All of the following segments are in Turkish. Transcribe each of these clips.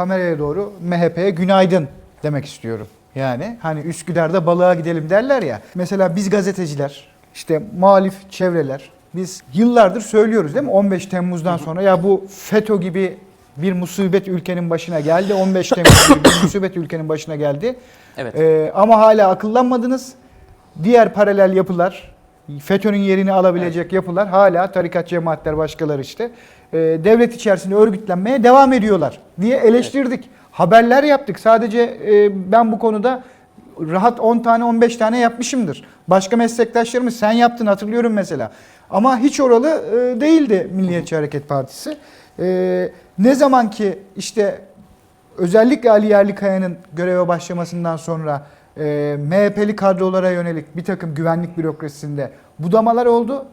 kameraya doğru MHP'ye günaydın demek istiyorum. Yani hani Üsküdar'da balığa gidelim derler ya. Mesela biz gazeteciler, işte muhalif çevreler, biz yıllardır söylüyoruz değil mi? 15 Temmuz'dan sonra ya bu FETÖ gibi bir musibet ülkenin başına geldi. 15 Temmuz gibi bir musibet ülkenin başına geldi. Evet. Ee, ama hala akıllanmadınız. Diğer paralel yapılar, FETÖ'nün yerini alabilecek yapılar hala tarikat cemaatler başkaları işte e, devlet içerisinde örgütlenmeye devam ediyorlar diye eleştirdik. Haberler yaptık. Sadece e, ben bu konuda rahat 10 tane 15 tane yapmışımdır. Başka meslektaşlarımız sen yaptın hatırlıyorum mesela. Ama hiç oralı e, değildi Milliyetçi Hareket Partisi. E, ne zaman ki işte özellikle Ali Yerlikaya'nın göreve başlamasından sonra e, MHP'li kadrolara yönelik bir takım güvenlik bürokrasisinde budamalar oldu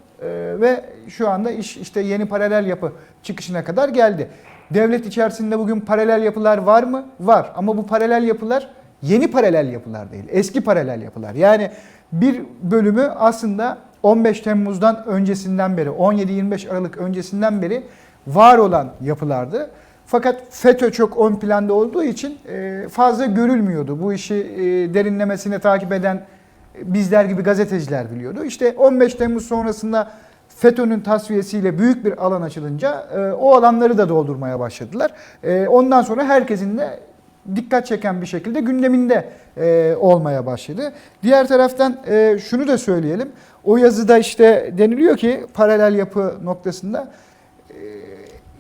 ve şu anda iş işte yeni paralel yapı çıkışına kadar geldi. Devlet içerisinde bugün paralel yapılar var mı? Var ama bu paralel yapılar yeni paralel yapılar değil, eski paralel yapılar. Yani bir bölümü aslında 15 Temmuz'dan öncesinden beri, 17-25 Aralık öncesinden beri var olan yapılardı. Fakat FETÖ çok ön planda olduğu için e, fazla görülmüyordu. Bu işi e, derinlemesine takip eden bizler gibi gazeteciler biliyordu. İşte 15 Temmuz sonrasında FETÖ'nün tasfiyesiyle büyük bir alan açılınca e, o alanları da doldurmaya başladılar. E, Ondan sonra herkesin de dikkat çeken bir şekilde gündeminde e, olmaya başladı. Diğer taraftan e, şunu da söyleyelim. O yazıda işte deniliyor ki paralel yapı noktasında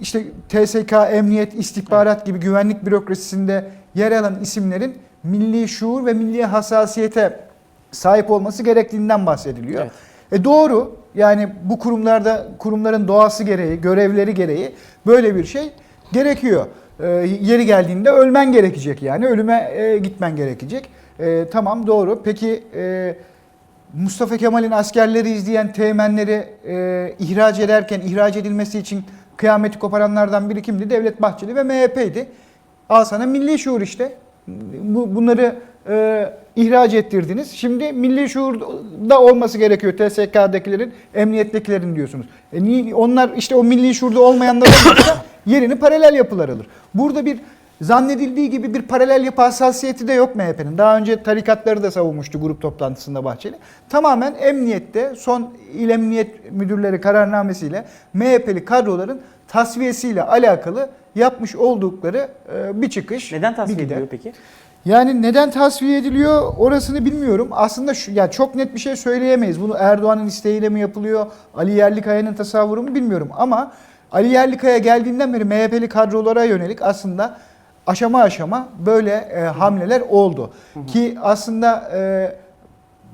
işte TSK, emniyet, istihbarat gibi güvenlik bürokrasisinde yer alan isimlerin milli şuur ve milli hassasiyete sahip olması gerektiğinden bahsediliyor. Evet. E doğru. Yani bu kurumlarda kurumların doğası gereği, görevleri gereği böyle bir şey gerekiyor. E, yeri geldiğinde ölmen gerekecek yani ölüme e, gitmen gerekecek. E, tamam doğru. Peki e, Mustafa Kemal'in askerleri izleyen teğmenleri e, ihraç ederken ihraç edilmesi için kıyameti koparanlardan biri kimdi? Devlet Bahçeli ve MHP'ydi. Al sana milli şuur işte. Bu, bunları e, ihraç ettirdiniz. Şimdi milli şuurda olması gerekiyor TSK'dakilerin, emniyettekilerin diyorsunuz. E niye, onlar işte o milli şuurda olmayanlar olmazsa yerini paralel yapılar alır. Burada bir Zannedildiği gibi bir paralel yapı hassasiyeti de yok MHP'nin. Daha önce tarikatları da savunmuştu grup toplantısında Bahçeli. Tamamen emniyette son il emniyet müdürleri kararnamesiyle MHP'li kadroların tasfiyesiyle alakalı yapmış oldukları e, bir çıkış. Neden tasfiye ediliyor peki? Yani neden tasfiye ediliyor orasını bilmiyorum. Aslında şu, ya çok net bir şey söyleyemeyiz. Bunu Erdoğan'ın isteğiyle mi yapılıyor? Ali Yerlikaya'nın tasavvuru mu bilmiyorum ama Ali Yerlikaya geldiğinden beri MHP'li kadrolara yönelik aslında aşama aşama böyle e, hamleler oldu. Ki aslında e,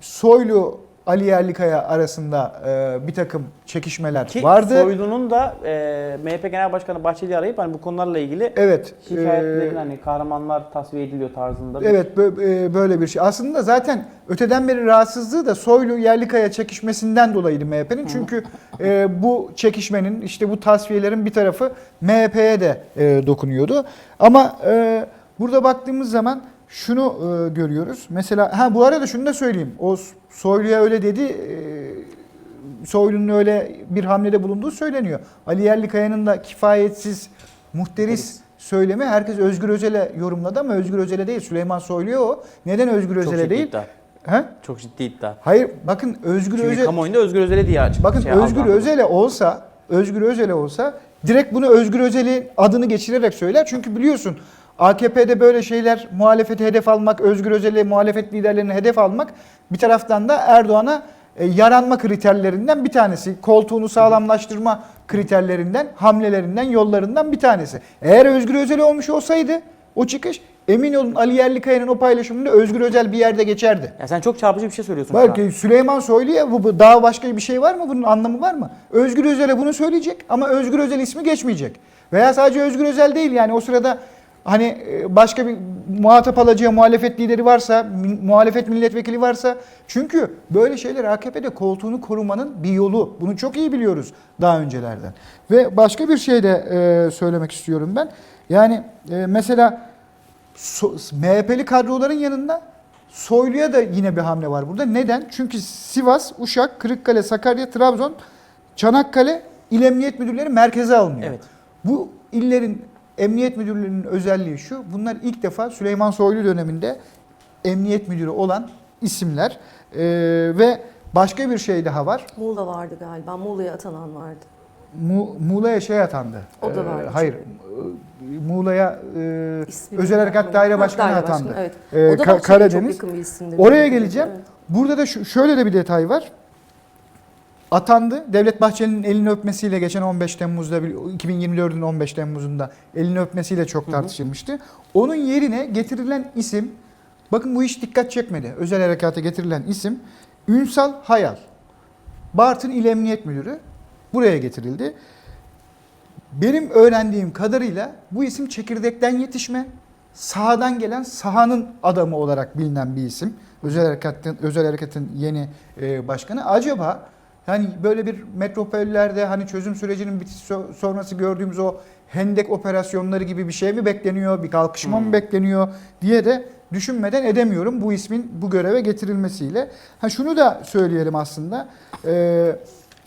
Soylu Ali Yerlikaya arasında e, bir takım çekişmeler Ki vardı. Soylu'nun da e, MHP Genel Başkanı Bahçeli'yi arayıp hani bu konularla ilgili Evet. şikayetlerin e, hani kahramanlar tasfiye ediliyor tarzında. bir- Evet e, böyle bir şey. Aslında zaten öteden beri rahatsızlığı da Soylu Yerlikaya çekişmesinden dolayıydı MHP'nin. Çünkü e, bu çekişmenin işte bu tasfiyelerin bir tarafı MHP'ye de e, dokunuyordu. Ama e, burada baktığımız zaman şunu e, görüyoruz. Mesela ha bu arada şunu da söyleyeyim. O Soylu'ya öyle dedi. E, Soylu'nun öyle bir hamlede bulunduğu söyleniyor. Ali Yerlikaya'nın da kifayetsiz, muhteris söylemi herkes Özgür Özel'e yorumladı ama Özgür Özel'e değil Süleyman Soylu'ya o. Neden Özgür Çok Özel'e ciddi değil? iddia. He? Çok ciddi iddia. Hayır bakın Özgür Çünkü Özel kamuoyunda Özgür Özel'e diye açık. bakın şey Özgür. Özel'e olsa Özgür Özel'e olsa direkt bunu Özgür Özel'in adını geçirerek söyler. Çünkü biliyorsun AKP'de böyle şeyler muhalefeti hedef almak, Özgür Özel'i muhalefet liderlerini hedef almak bir taraftan da Erdoğan'a e, yaranma kriterlerinden bir tanesi. Koltuğunu sağlamlaştırma kriterlerinden, hamlelerinden, yollarından bir tanesi. Eğer Özgür Özel olmuş olsaydı o çıkış emin olun Ali Yerlikaya'nın o paylaşımında Özgür Özel bir yerde geçerdi. Ya sen çok çarpıcı bir şey söylüyorsun. Belki Süleyman Soylu'ya bu, bu daha başka bir şey var mı? Bunun anlamı var mı? Özgür Özel'e bunu söyleyecek ama Özgür Özel ismi geçmeyecek. Veya sadece Özgür Özel değil yani o sırada hani e, başka bir muhatap alacağı muhalefet lideri varsa, muhalefet milletvekili varsa çünkü böyle şeyler AKP'de koltuğunu korumanın bir yolu. Bunu çok iyi biliyoruz daha öncelerden. Ve başka bir şey de e, söylemek istiyorum ben. Yani e, mesela So- MHP'li kadroların yanında Soylu'ya da yine bir hamle var burada. Neden? Çünkü Sivas, Uşak, Kırıkkale, Sakarya, Trabzon, Çanakkale İl Emniyet Müdürleri merkeze alınıyor. Evet. Bu illerin Emniyet Müdürlüğü'nün özelliği şu. Bunlar ilk defa Süleyman Soylu döneminde emniyet müdürü olan isimler. Ee, ve başka bir şey daha var. Muğla vardı galiba. Muğla'ya atanan vardı. Mu- Muğla'ya şey atandı. O da Ee, vardı hayır. çünkü. e, Muğla'ya e, Özel Harekat. Daire Başkanı daire atandı. başkanı, Evet. Ee, o da Ka- Karadeniz. çok yakın bir isimdir. Oraya geleceğim. Evet. Burada da şu, şöyle de bir detay var. Atandı. Devlet Bahçeli'nin elini öpmesiyle geçen 15 Temmuz'da bir- 2024'ün 15 Temmuz'unda elini öpmesiyle çok tartışılmıştı. Onun yerine getirilen isim bakın bu hiç dikkat çekmedi. Özel harekata getirilen isim Ünsal Hayal. Bartın İl Emniyet Müdürü buraya getirildi. Benim öğrendiğim kadarıyla bu isim çekirdekten yetişme, sahadan gelen sahanın adamı olarak bilinen bir isim. Özel harekatın özel harekatın yeni e, başkanı. Acaba yani böyle bir metropollerde hani çözüm sürecinin bitiş so- sonrası gördüğümüz o hendek operasyonları gibi bir şey mi bekleniyor, bir kalkışma mı Hmm. bekleniyor diye de düşünmeden edemiyorum bu ismin bu göreve getirilmesiyle. Ha şunu da söyleyelim aslında. Ee,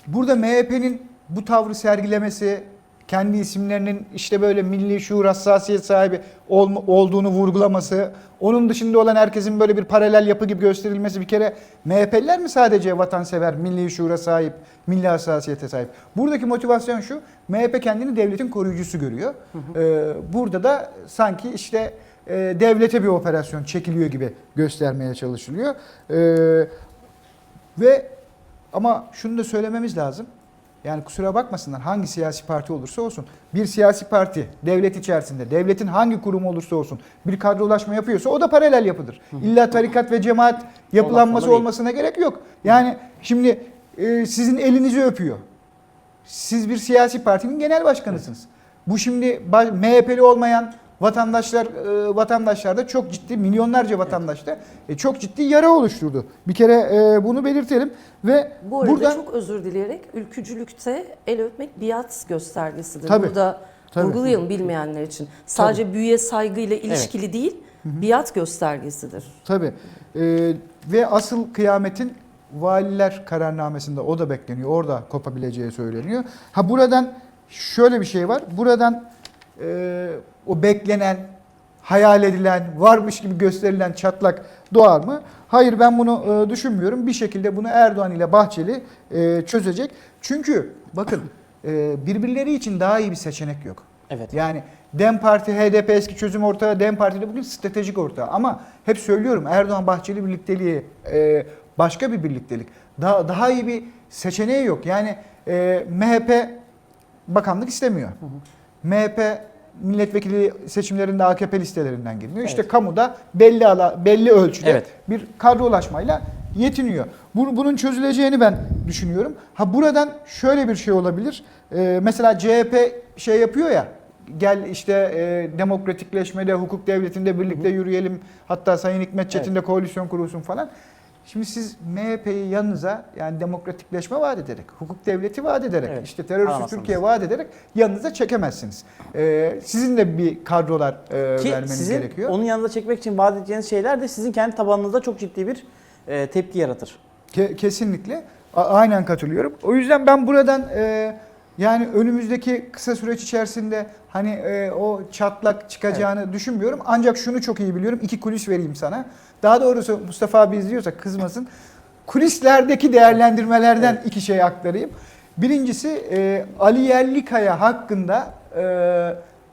burada MHP'nin bu tavrı sergilemesi, kendi isimlerinin işte böyle milli şuur hassasiyet sahibi olma- olduğunu vurgulaması, onun dışında olan herkesin böyle bir paralel yapı gibi gösterilmesi bir kere MHP'liler mi sadece vatansever, milli şuura sahip, milli hassasiyete sahip? Buradaki motivasyon şu, MHP kendini devletin koruyucusu görüyor. Ee, burada da sanki işte e, devlete bir operasyon çekiliyor gibi göstermeye çalışılıyor. Ee, ve ama şunu da söylememiz lazım. Yani kusura bakmasınlar hangi siyasi parti olursa olsun bir siyasi parti devlet içerisinde devletin hangi kurumu olursa olsun bir kadrolaşma yapıyorsa o da paralel yapıdır. İlla tarikat ve cemaat yapılanması olmasına gerek yok. Yani şimdi e, sizin elinizi öpüyor. Siz bir siyasi partinin genel başkanısınız. Bu şimdi MHP'li olmayan vatandaşlar e, vatandaşlarda çok ciddi milyonlarca vatandaşta e, çok ciddi yara oluşturdu. Bir kere e, bunu belirtelim ve Bu arada buradan çok özür dileyerek ülkücülükte el öpmek biat göstergesidir. Tabii, Burada tabii. vurgulayalım bilmeyenler için. Sadece büyüye saygıyla ilişkili değil, biat göstergesidir. Tabii. Ee, ve asıl kıyametin valiler kararnamesinde o da bekleniyor. Orada kopabileceği söyleniyor. Ha buradan şöyle bir şey var. Buradan e, o beklenen, hayal edilen, varmış gibi gösterilen çatlak doğar mı? Hayır ben bunu e, düşünmüyorum. Bir şekilde bunu Erdoğan ile Bahçeli e, çözecek. Çünkü bakın e, birbirleri için daha iyi bir seçenek yok. Evet. Yani DEM Parti, HDP eski çözüm ortağı, DEM Parti de bugün stratejik ortağı. Ama hep söylüyorum Erdoğan Bahçeli birlikteliği e, başka bir birliktelik. Daha, daha iyi bir seçeneği yok. Yani e, MHP bakanlık istemiyor. MHP milletvekili seçimlerinde AKP listelerinden girmiyor. İşte Evet. kamuda belli ala, belli ölçüde Evet. bir kadrolaşmayla yetiniyor. Bu- Bunun çözüleceğini ben düşünüyorum. Ha buradan şöyle bir şey olabilir. Ee, mesela CHP şey yapıyor ya. Gel işte e, demokratikleşmede, hukuk devletinde birlikte yürüyelim. Hatta Sayın Hikmet Çetin de koalisyon kurulsun falan. Şimdi siz MHP'yi yanınıza yani demokratikleşme vaat ederek, hukuk devleti vaat ederek, Evet, işte alamazsınız. Türkiye vaat ederek yanınıza çekemezsiniz. Ee, sizin de bir kadrolar e, Ki vermeniz sizin gerekiyor. onun yanında çekmek için vaat edeceğiniz şeyler de sizin kendi tabanınızda çok ciddi bir e, tepki yaratır. Ke- kesinlikle. A- aynen katılıyorum. O yüzden ben buradan e, yani önümüzdeki kısa süreç içerisinde hani e, o çatlak çıkacağını düşünmüyorum. Ancak şunu çok iyi biliyorum. İki kulis vereyim sana. Daha doğrusu Mustafa abi izliyorsa kızmasın. Kulislerdeki değerlendirmelerden iki şey aktarayım. Birincisi e, Ali Yerlikaya hakkında e,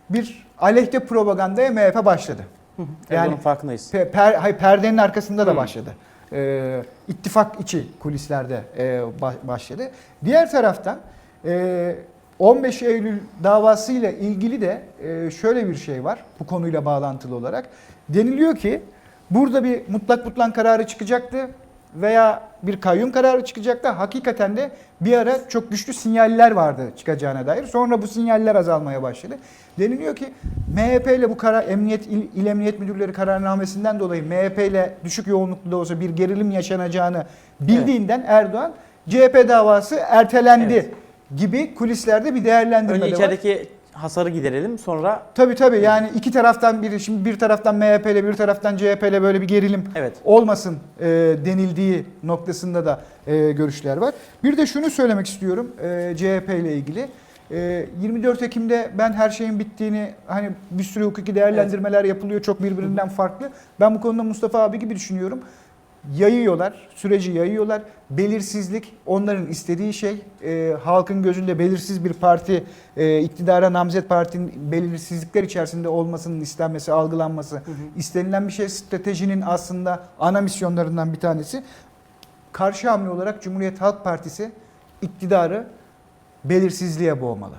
bir aleyhte propagandaya MHP başladı. Yani Yani bunun farkındayız. Pe- per, hayır, perdenin arkasında da başladı. Ee, ittifak içi kulislerde e, ba- başladı. Diğer taraftan e, 15 Eylül davasıyla ilgili de e, şöyle bir şey var bu konuyla bağlantılı olarak. Deniliyor ki burada bir mutlak mutlak kararı çıkacaktı veya bir kayyum kararı çıkacaktı. Hakikaten de bir ara çok güçlü sinyaller vardı çıkacağına dair. Sonra bu sinyaller azalmaya başladı. Deniliyor ki MHP ile bu karar Emniyet İl, İl Emniyet Müdürleri kararnamesinden dolayı MHP ile düşük yoğunluklu da olsa bir gerilim yaşanacağını bildiğinden Erdoğan CHP davası ertelendi Evet. Gibi kulislerde bir değerlendirme Önce de var. içerideki hasarı giderelim sonra Tabii tabii yani iki taraftan biri şimdi bir taraftan MHP ile bir taraftan CHP ile böyle bir gerilim evet. olmasın e, denildiği noktasında da e, görüşler var. Bir de şunu söylemek istiyorum e, CHP ile ilgili. Ee, 24 Ekim'de ben her şeyin bittiğini hani bir sürü hukuki değerlendirmeler yapılıyor çok birbirinden farklı. Ben bu konuda Mustafa abi gibi düşünüyorum. Yayıyorlar, süreci yayıyorlar. Belirsizlik onların istediği şey. Ee, halkın gözünde belirsiz bir parti, e, iktidara namzet partinin belirsizlikler içerisinde olmasının istenmesi, algılanması istenilen bir şey. Stratejinin aslında ana misyonlarından bir tanesi. Karşı hamle olarak Cumhuriyet Halk Partisi iktidarı belirsizliğe boğmalı.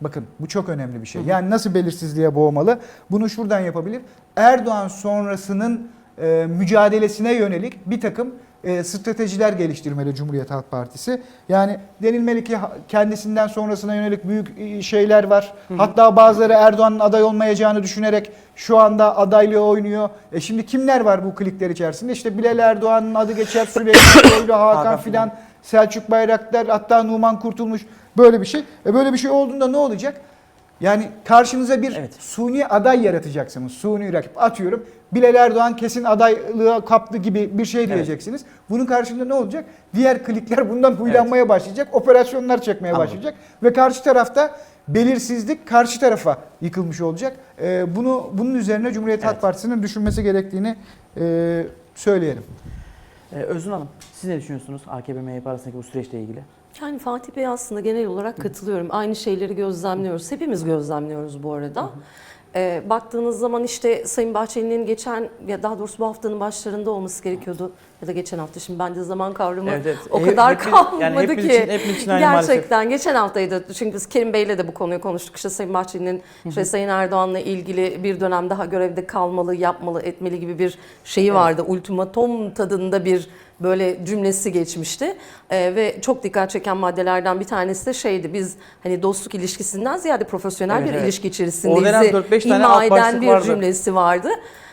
Bakın bu çok önemli bir şey. Yani nasıl belirsizliğe boğmalı? Bunu şuradan yapabilir. Erdoğan sonrasının e, mücadelesine yönelik bir takım e, stratejiler geliştirmeli Cumhuriyet Halk Partisi. Yani denilmeli ki kendisinden sonrasına yönelik büyük e, şeyler var. Hatta bazıları Erdoğan'ın aday olmayacağını düşünerek şu anda adaylığı oynuyor. E şimdi kimler var bu klikler içerisinde? İşte Bilal Erdoğan'ın adı geçer, Soylu, Hakan Hakan filan, Selçuk Bayraktar, hatta Numan Kurtulmuş böyle bir şey. E böyle bir şey olduğunda ne olacak? Yani karşınıza bir Evet. suni aday yaratacaksınız. Suni rakip. Atıyorum Bilal Erdoğan kesin adaylığa kaptı gibi bir şey diyeceksiniz. Bunun karşında ne olacak? Diğer klikler bundan huylanmaya başlayacak. Operasyonlar çekmeye Anladım. başlayacak. Ve karşı tarafta belirsizlik karşı tarafa yıkılmış olacak. Ee, bunu Bunun üzerine Cumhuriyet Halk Evet. Partisi'nin düşünmesi gerektiğini e, söyleyelim. Ee, Özgün Hanım siz ne düşünüyorsunuz AKP MHP arasındaki bu süreçle ilgili? Yani Fatih Bey aslında genel olarak katılıyorum. Aynı şeyleri gözlemliyoruz. Hepimiz gözlemliyoruz bu arada. Ee, baktığınız zaman işte Sayın Bahçeli'nin geçen ya daha doğrusu bu haftanın başlarında olması gerekiyordu ya da geçen hafta şimdi bende zaman kavramı Evet, evet. o Hep- kadar hepimiz- kalmadı yani hepimiz ki. için- hepimiz için aynı maalesef. Gerçekten geçen haftaydı çünkü biz Kerim Bey'le de bu konuyu konuştuk. İşte Sayın Bahçeli'nin işte Sayın Erdoğan'la ilgili bir dönem daha görevde kalmalı, yapmalı, etmeli gibi bir şeyi vardı. Ultimatom tadında bir böyle cümlesi geçmişti. Ee, ve çok dikkat çeken maddelerden bir tanesi de şeydi. Biz hani dostluk ilişkisinden ziyade profesyonel Evet, bir evet. ilişki O içerisindeyiz. dönem 4-5 tane eden bir vardı. cümlesi vardı.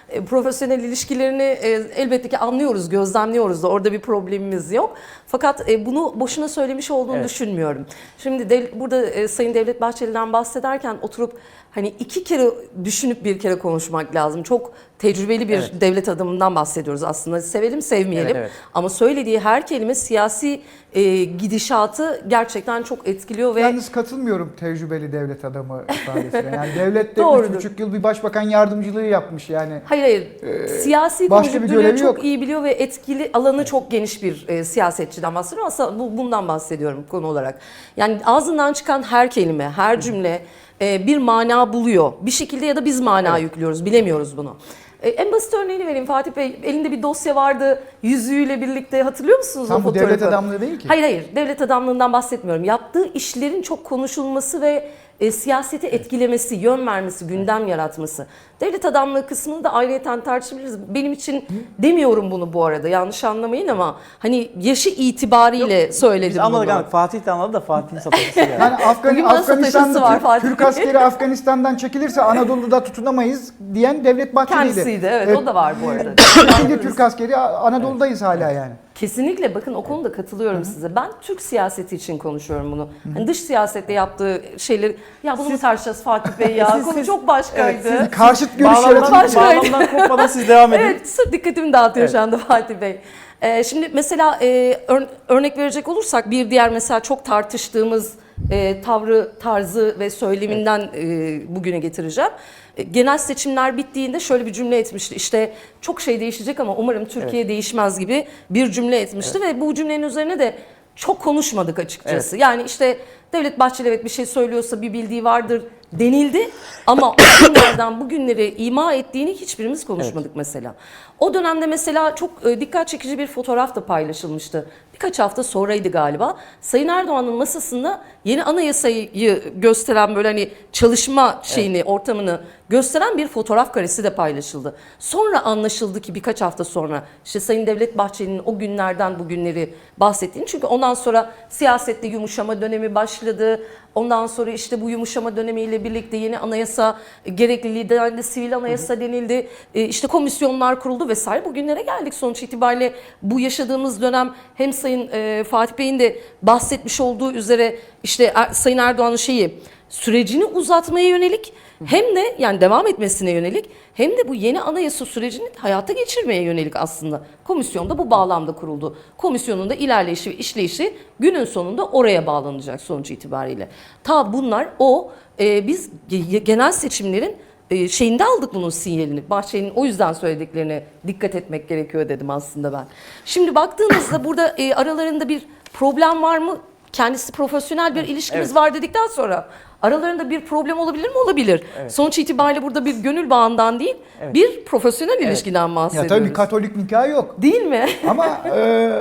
E, Profesyonel ilişkilerini e, elbette ki anlıyoruz, gözlemliyoruz da orada bir problemimiz yok. Fakat e, bunu boşuna söylemiş olduğunu Evet. düşünmüyorum. Şimdi de, burada e, Sayın Devlet Bahçeli'den bahsederken oturup hani iki kere düşünüp bir kere konuşmak lazım. Çok tecrübeli bir Evet. devlet adamından bahsediyoruz aslında. Sevelim sevmeyelim. Evet, evet. Ama söylediği her kelime siyasi e, gidişatı gerçekten çok etkiliyor ve Yalnız katılmıyorum tecrübeli devlet adamı ifadesine. Yani devlet de. 3,5 yıl bir başbakan yardımcılığı yapmış yani. Hayır hayır. Siyasi Ee, başka bir konjüktürleri görevi çok yok. iyi biliyor ve etkili alanı çok geniş bir e, siyasetçiden bahsediyorum. Aslında bu, bundan bahsediyorum konu olarak. Yani ağzından çıkan her kelime, her cümle e, bir mana buluyor. Bir şekilde ya da biz mana yüklüyoruz. Bilemiyoruz bunu. E, en basit örneğini vereyim Fatih Bey. Elinde bir dosya vardı yüzüğüyle birlikte hatırlıyor musunuz Tam o fotoğrafı? devlet adamlığı değil ki. Hayır hayır devlet adamlığından bahsetmiyorum. Yaptığı işlerin çok konuşulması ve e, siyaseti etkilemesi, yön vermesi, gündem yaratması. Devlet adamlığı kısmını da ayrıyeten tartışabiliriz. Benim için demiyorum bunu bu arada yanlış anlamayın ama hani yaşı itibariyle söyledim Biz anladık bunu. anladık. Fatih de anladı da Fatih'in satıcısı yani. Yani Afgan, Afganistan'da var Türk, Fatih Türk askeri Afganistan'dan çekilirse Anadolu'da tutunamayız diyen Devlet Bahçeli'ydi. Kendisiydi evet, Evet. o da var bu arada. Şimdi Türk askeri Anadolu'dayız hala yani. Kesinlikle bakın o konuda katılıyorum size. Ben Türk siyaseti için konuşuyorum bunu. Hani dış siyasette yaptığı şeyleri ya bunu mu tartışacağız Fatih Bey ya? Siz- Konu siz- çok başkaydı. Evet, Karşıt görüş yaratın. Bağlamdan kopmadan siz devam edin. Evet, dikkatimi dağıtıyor Evet. şu anda Fatih Bey. Ee, şimdi mesela e, ör- örnek verecek olursak bir diğer mesela çok tartıştığımız e, tavrı, tarzı ve söyleminden e, bugüne getireceğim. E, genel seçimler bittiğinde şöyle bir cümle etmişti. İşte çok şey değişecek ama umarım Türkiye değişmez gibi bir cümle etmişti ve bu cümlenin üzerine de çok konuşmadık açıkçası. Yani işte Devlet Bahçeli evet bir şey söylüyorsa bir bildiği vardır denildi ama o günlerden bugünleri ima ettiğini hiçbirimiz konuşmadık mesela. O dönemde mesela çok e, dikkat çekici bir fotoğraf da paylaşılmıştı. Birkaç hafta sonraydı galiba. Sayın Erdoğan'ın masasında yeni anayasayı gösteren böyle hani çalışma şeyini, ortamını gösteren bir fotoğraf karesi de paylaşıldı. Sonra anlaşıldı ki birkaç hafta sonra işte Sayın Devlet Bahçeli'nin o günlerden bugünleri bahsettiğini. Çünkü ondan sonra siyasette yumuşama dönemi başladı. Ondan sonra işte bu yumuşama dönemiyle birlikte yeni anayasa gerekliliği denildi, sivil anayasa denildi. E, işte komisyonlar kuruldu vesaire. Bugünlere geldik sonuç itibariyle bu yaşadığımız dönem hem Sayın e, Fatih Bey'in de bahsetmiş olduğu üzere işte Er- Sayın Erdoğan'ın şeyi sürecini uzatmaya yönelik hem de yani devam etmesine yönelik hem de bu yeni anayasa sürecini hayata geçirmeye yönelik aslında. Komisyon da bu bağlamda kuruldu. Komisyonun da ilerleyişi ve işleyişi günün sonunda oraya bağlanacak sonuç itibariyle. Ta bunlar o e, biz ge- genel seçimlerin e, şeyinde aldık bunun sinyalini. Bahçeli'nin o yüzden söylediklerine dikkat etmek gerekiyor dedim aslında ben. Şimdi baktığınızda burada e, aralarında bir problem var mı? Kendisi profesyonel bir ilişkimiz var dedikten sonra aralarında bir problem olabilir mi? Olabilir. Sonuç itibariyle burada bir gönül bağından değil, bir profesyonel ilişkiden Ya bahsediyoruz. tabii Katolik nikahı yok. Değil mi? Ama e,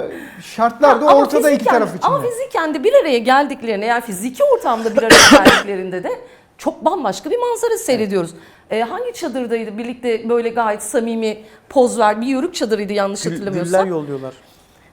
şartlar da ortada iki fiziken- taraf için. Ama fiziken de bir araya geldiklerinde yani fiziki ortamda bir araya geldiklerinde de çok bambaşka bir manzara seyrediyoruz. Ee, hangi çadırdaydı birlikte böyle gayet samimi poz ver bir yörük çadırıydı yanlış Gül- hatırlamıyorsam. Güller yolluyorlar.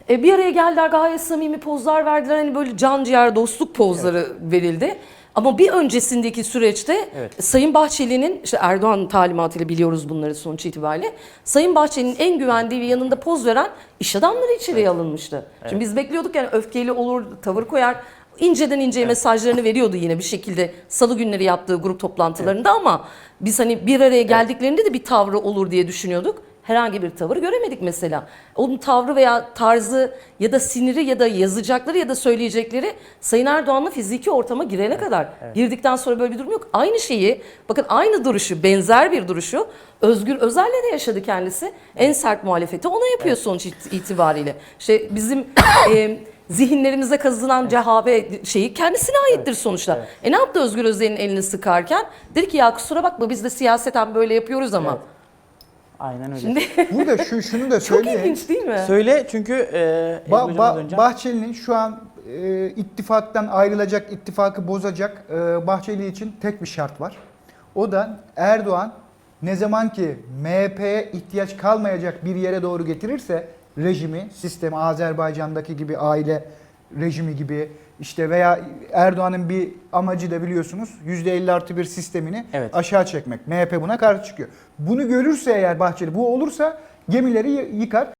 E, bir araya geldiler gayet samimi pozlar verdiler. Hani böyle can ciğer dostluk pozları verildi. Ama bir öncesindeki süreçte Evet. Sayın Bahçeli'nin işte Erdoğan talimatıyla biliyoruz bunları sonuç itibariyle. Sayın Bahçeli'nin en güvendiği ve yanında poz veren iş adamları içeriye alınmıştı. Şimdi biz bekliyorduk yani öfkeli olur, tavır koyar. inceden inceye mesajlarını veriyordu yine bir şekilde salı günleri yaptığı grup toplantılarında ama biz hani bir araya geldiklerinde de bir tavrı olur diye düşünüyorduk herhangi bir tavır göremedik mesela. Onun tavrı veya tarzı ya da siniri ya da yazacakları ya da söyleyecekleri Sayın Erdoğan'la fiziki ortama girene kadar. Girdikten sonra böyle bir durum yok. Aynı şeyi bakın aynı duruşu benzer bir duruşu Özgür Özel'le de yaşadı kendisi. En sert muhalefeti ona yapıyor sonuç it- itibariyle. İşte bizim e, zihinlerimize kazınan cehabe şeyi kendisine aittir sonuçta. E ne yaptı Özgür Özel'in elini sıkarken? Dedi ki ya kusura bakma biz de siyaseten böyle yapıyoruz ama. Evet. Aynen öyle. Şimdi Burada şu şunu da çok söyleyeyim. ilginç değil mi? Söyle çünkü e, Ba- Ba- önce- Bahçeli'nin şu an e, ittifaktan ayrılacak, ittifakı bozacak e, Bahçeli için tek bir şart var. O da Erdoğan ne zaman ki MHP'ye ihtiyaç kalmayacak bir yere doğru getirirse rejimi, sistemi Azerbaycan'daki gibi aile rejimi gibi işte veya Erdoğan'ın bir amacı da biliyorsunuz %50 artı bir sistemini Evet. aşağı çekmek. MHP buna karşı çıkıyor. Bunu görürse eğer Bahçeli bu olursa gemileri yıkar.